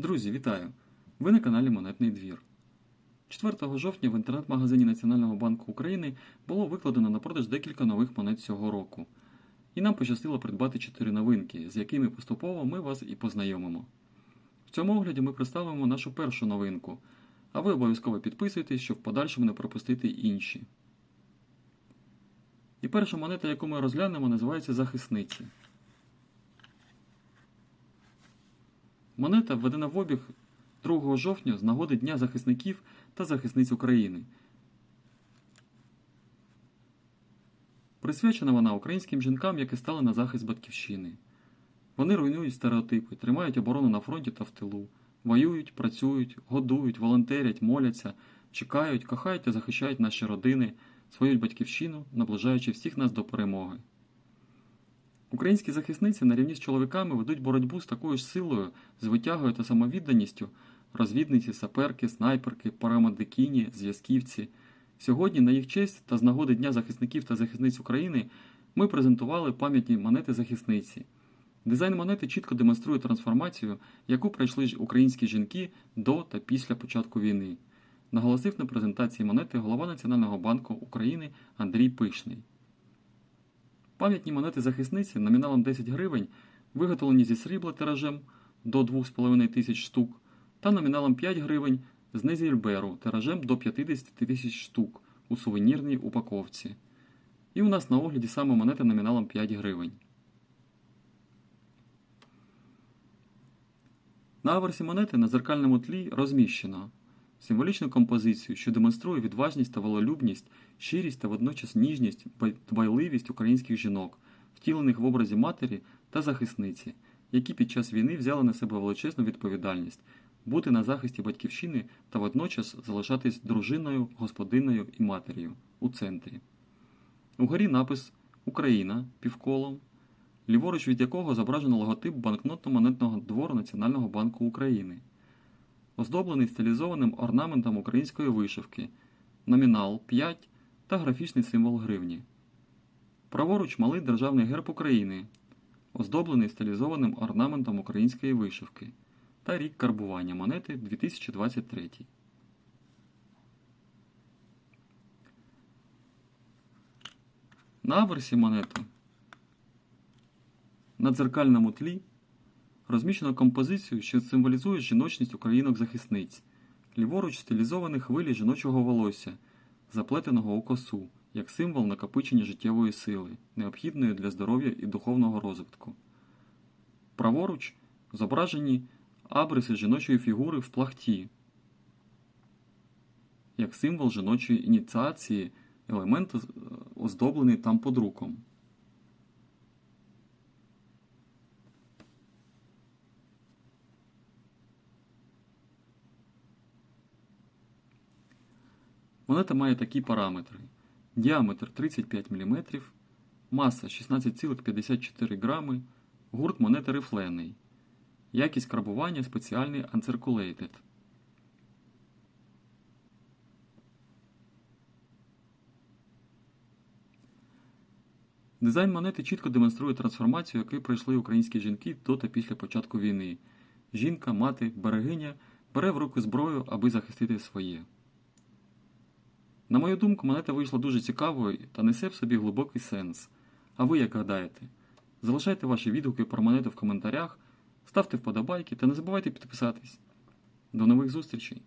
Друзі, вітаю! Ви на каналі Монетний двір. 4 жовтня в інтернет-магазині Національного банку України було викладено на продаж декілька нових монет цього року. І нам пощастило придбати 4 новинки, з якими поступово ми вас і познайомимо. В цьому огляді ми представимо нашу першу новинку, а ви обов'язково підписуйтесь, щоб в подальшому не пропустити інші. І перша монета, яку ми розглянемо, називається Захисниці. Монета введена в обіг 2 жовтня з нагоди Дня захисників та захисниць України. Присвячена вона українським жінкам, які стали на захист батьківщини. Вони руйнують стереотипи, тримають оборону на фронті та в тилу, воюють, працюють, годують, волонтерять, моляться, чекають, кохають та захищають наші родини, свою батьківщину, наближаючи всіх нас до перемоги. Українські захисниці на рівні з чоловіками ведуть боротьбу з такою ж силою, з витягою та самовідданістю розвідниці, саперки, снайперки, парамедикині, зв'язківці. Сьогодні на їх честь та з нагоди Дня захисників та захисниць України ми презентували пам'ятні монети захисниці. Дизайн монети чітко демонструє трансформацію, яку пройшли українські жінки до та після початку війни. Наголосив на презентації монети голова Національного банку України Андрій Пишний. Пам'ятні монети захисниці номіналом 10 гривень виготовлені зі срібла тиражем до 2,5 тисяч штук та номіналом 5 гривень з незільберу тиражем до 50 тисяч штук у сувенірній упаковці. І у нас на огляді саме монета номіналом 5 гривень. На аверсі монети на дзеркальному тлі розміщено символічну композицію, що демонструє відважність та вололюбність, щирість та водночас ніжність, дбайливість українських жінок, втілених в образі матері та захисниці, які під час війни взяли на себе величезну відповідальність бути на захисті батьківщини та водночас залишатись дружиною, господиною і матір'ю у центрі. Угорі напис Україна півколом, ліворуч від якого зображено логотип банкнотно-монетного двору Національного банку України, оздоблений стилізованим орнаментом української вишивки, номінал 5 та графічний символ гривні. Праворуч малий державний герб України, оздоблений стилізованим орнаментом української вишивки та рік карбування монети 2023. На аверсі монети на дзеркальному тлі розміщено композицію, що символізує жіночність українок-захисниць, ліворуч стилізовані хвилі жіночого волосся, заплетеного у косу, як символ накопичення життєвої сили, необхідної для здоров'я і духовного розвитку. Праворуч зображені абриси жіночої фігури в плахті, як символ жіночої ініціації, елемент оздоблений там подруком. Монета має такі параметри: діаметр 35 мм, маса 16,54 грами, гурт монети рифлений, якість карбування спеціальний Uncirculated. Дизайн монети чітко демонструє трансформацію, яку пройшли українські жінки до та після початку війни. Жінка, мати, берегиня бере в руки зброю, аби захистити своє. На мою думку, монета вийшла дуже цікавою та несе в собі глибокий сенс. А ви як гадаєте? Залишайте ваші відгуки про монету в коментарях, ставте вподобайки та не забувайте підписатись. До нових зустрічей!